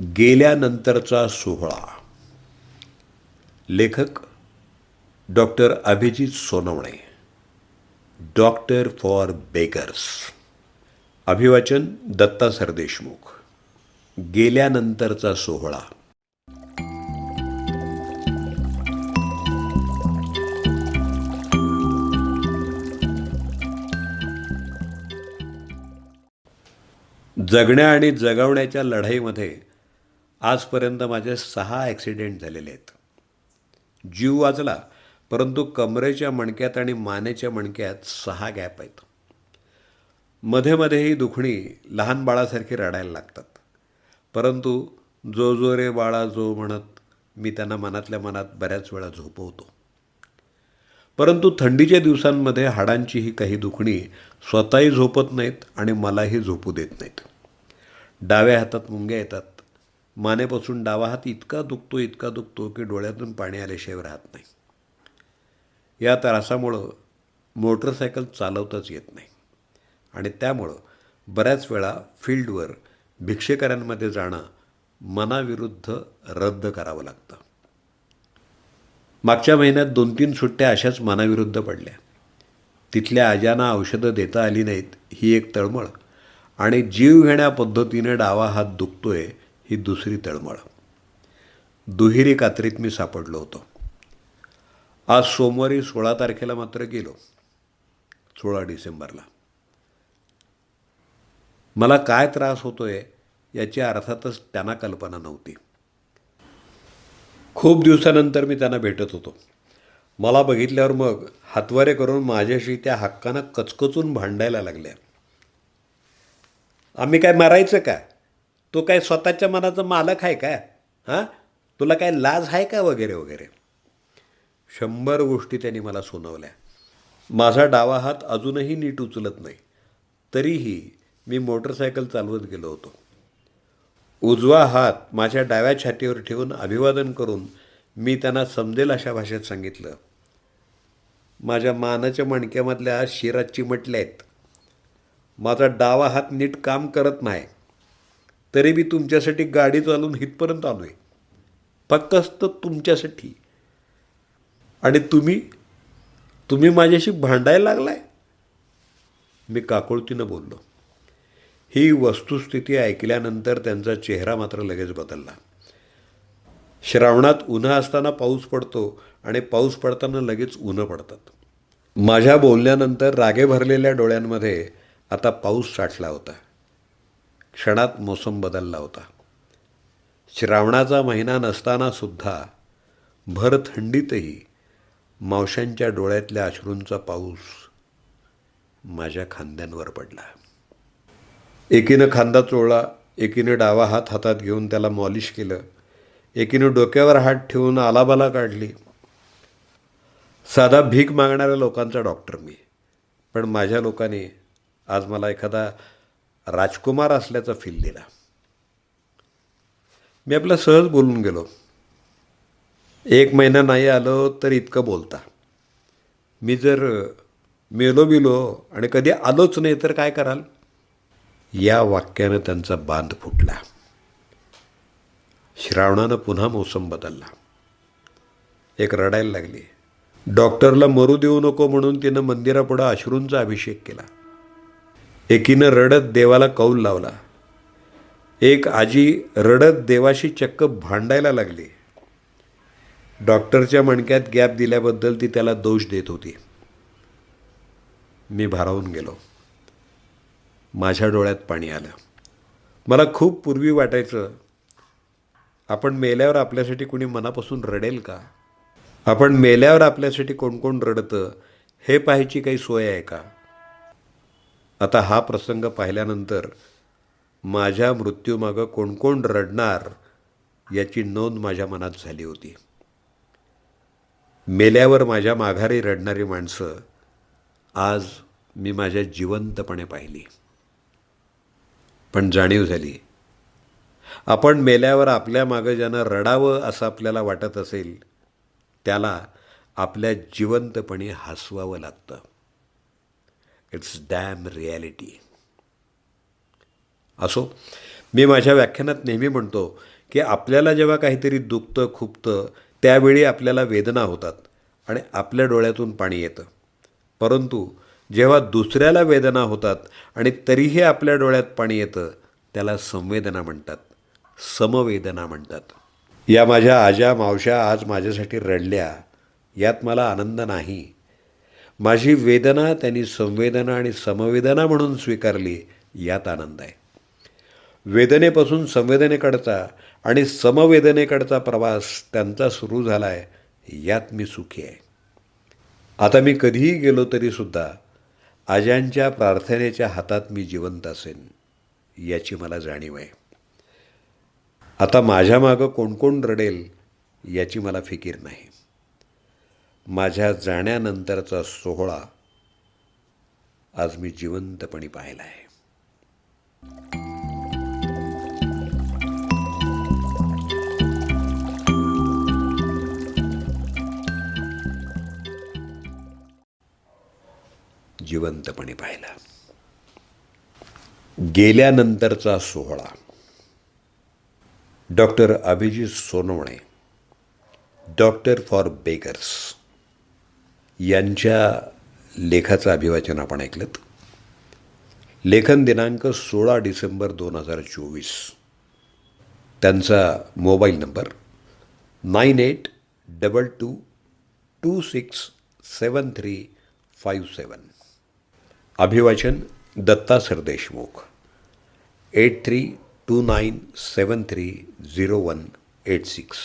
गेल्यानंतरचा सोहळा. लेखक doctor Abhijit Sonawane doctor for beggars. अभिवाचन दत्ता सरदेशमुख. गेल्यानंतरचा सोहळा. जगण्या आणि जगवण्याच्या लढाईमध्ये आजपर्यंत माझे सहा ॲक्सिडेंट झालेले आहेत. जीव वाचला परंतु कमरेच्या मणक्यात आणि मानेच्या मणक्यात सहा गॅप आहेत. मध्ये मध्ये ही दुखणी लहान बाळासारखी रडायला लागतात. परंतु जो जो रे बाळा जो म्हणत मी त्यांना मनातल्या मनात बऱ्याच वेळा झोपवतो. परंतु थंडीच्या दिवसांमध्ये हाडांची ही काही दुखणी स्वतःही झोपत नाहीत आणि मलाही झोपू देत नाहीत. डाव्या हातात मुंग्या येतात मानेपासून डावा हात इतका दुखतो इतका दुखतो की डोळ्यातून पाणी आल्याशिवाय राहत नाही. या त्रासामुळं मोटरसायकल चालवताच येत नाही. आणि त्यामुळं बऱ्याच वेळा फील्डवर भिक्षेकऱ्यांमध्ये जाणं मनाविरुद्ध रद्द करावं लागतं. मागच्या महिन्यात दोन तीन सुट्ट्या अशाच मनाविरुद्ध पडल्या. तिथल्या आजांना औषधं देता आली नाहीत ही एक तळमळ. आणि जीव घेण्या पद्धतीने डावा हात दुखतोय ही दुसरी तळमळ. दुहेरी कात्रीत मी सापडलो होतो. आज सोमवारी सोळा तारखेला मात्र गेलो सोळा डिसेंबरला. मला काय त्रास होतोय याची अर्थातच त्यांना कल्पना नव्हती. खूप दिवसानंतर मी त्यांना भेटत होतो. मला बघितल्यावर मग हातवारे करून माझ्याशी त्या हक्कानं कचकचून भांडायला लागल्या. आम्ही काय मारायचं का? तो काय स्वतःच्या मनाचा मालक आहे का? हां? तुला काय लाज आहे का वगैरे वगैरे? शंभर गोष्टी त्यांनी मला सुनावल्या. माझा डावा हात अजूनही नीट उचलत नाही. तरीही मी मोटरसायकल चालवत गेलो होतो. उजवा हात माझ्या डाव्या छातीवर ठेवून अभिवादन करून मी त्यांना समजेल अशा भाषेत सांगितलं. माझ्या मानाच्या मणक्यामधल्या शिरा चिमटल्या आहेत. माझा डावा हात नीट काम करत नाही. तरी मी तुमच्यासाठी गाडी चालवून इथपर्यंत आलो आहे फक्त तुमच्यासाठी. आणि तुम्ही तुम्ही माझ्याशी भांडायला लागलाय? मी काकुळतीनं बोललो. ही वस्तुस्थिती ऐकल्यानंतर त्यांचा चेहरा मात्र लगेच बदलला. श्रावणात उन्हा असताना पाऊस पडतो आणि पाऊस पडताना लगेच उन्हं पडतात. माझ्या बोलल्यानंतर रागे भरलेल्या डोळ्यांमध्ये आता पाऊस साठला होता. क्षणात मोसम बदलला होता. श्रावणाचा महिना नसताना सुद्धा भर थंडीतही मावशांच्या डोळ्यातल्या अश्रूंचा पाऊस माझ्या खांद्यांवर पडला. एकीनं खांदा चोळला एकीनं डावा हात हातात घेऊन त्याला मॉलिश केलं एकीनं डोक्यावर हात ठेवून आलाबाला काढली. साधा भीक मागणाऱ्या लोकांचा डॉक्टर मी. पण माझ्या लोकांनी आज मला एखादा राजकुमार असल्याचा फील दिला. मी आपला सहज बोलून गेलो. एक महिना नाही आलो तर इतकं बोलता. मी जर मेलो बिलो आणि कधी आलोच नाही तर काय कराल? या वाक्यानं त्यांचा बांध फुटला. श्रावणानं पुन्हा मोसम बदलला. एक रडायला लागली. डॉक्टरला मरू देऊ नको म्हणून तिनं मंदिरापुढं अश्रूंचा अभिषेक केला. एकीनं रडत देवाला कौल लावला. एक आजी रडत देवाशी चक्क भांडायला लागली. डॉक्टरच्या मणक्यात गॅप दिल्याबद्दल ती त्याला दोष देत होती. मी भारावून गेलो. माझ्या डोळ्यात पाणी आलं. मला खूप पूर्वी वाटायचं आपण मेल्यावर आपल्यासाठी कोणी मनापासून रडेल का? आपण मेल्यावर आपल्यासाठी कोण कोण रडतं हे पाहायची काही सोय आहे का? आता हा प्रसंग पाहिल्यानंतर माझ्या मृत्यूमागं कोण कोण रडणार याची नोंद माझ्या मनात झाली होती. मेल्यावर माझ्या माघारी रडणारी माणसं आज मी माझ्या जिवंतपणे पाहिली. पण जाणीव झाली. आपण मेल्यावर आपल्या मागं ज्यानं रडावं असं आपल्याला वाटत असेल त्याला आपल्या जिवंतपणी हसवावं लागतं. इट्स डॅम रिॲलिटी असो मी माझ्या व्याख्यानात नेहमी म्हणतो की आपल्याला जेव्हा काहीतरी दुखतं खुपतं त्यावेळी आपल्याला वेदना होतात आणि आपल्या डोळ्यातून पाणी येतं. परंतु जेव्हा दुसऱ्याला वेदना होतात आणि तरीही आपल्या डोळ्यात पाणी येतं त्याला संवेदना म्हणतात. समवेदना म्हणतात. या माझ्या आजा मावशा आज माझ्यासाठी रडल्या यात मला आनंद नाही. माझी वेदना त्यांनी संवेदना आणि समवेदना म्हणून स्वीकारली यात आनंद आहे. वेदनेपासून संवेदनेकडचा आणि समवेदनेकडचा प्रवास त्यांचा सुरू झाला आहे यात मी सुखी आहे. आता मी कधीही गेलो तरीसुद्धा आजांच्या प्रार्थनेच्या हातात मी जिवंत असेन याची मला जाणीव आहे. आता माझ्या मागं कोण कोण रडेल याची मला फिकीर नाही. माझ्या जाण्यानंतरचा सोहळा आज मी जिवंतपणी पाहिला आहे. जिवंतपणे पाहिला. गेल्यानंतरचा सोहळा. Doctor Abhijit Sonawane doctor for beggars यांच्या लेखाचं अभिवाचन आपण ऐकलं लेखन दिनांक सोळा डिसेंबर दोन हजार चोवीस. त्यांचा mobile number nine eight double two two six seven three five seven. अभिवाचन Datta Sardeshmukh eight three two nine seven three zero one eight six.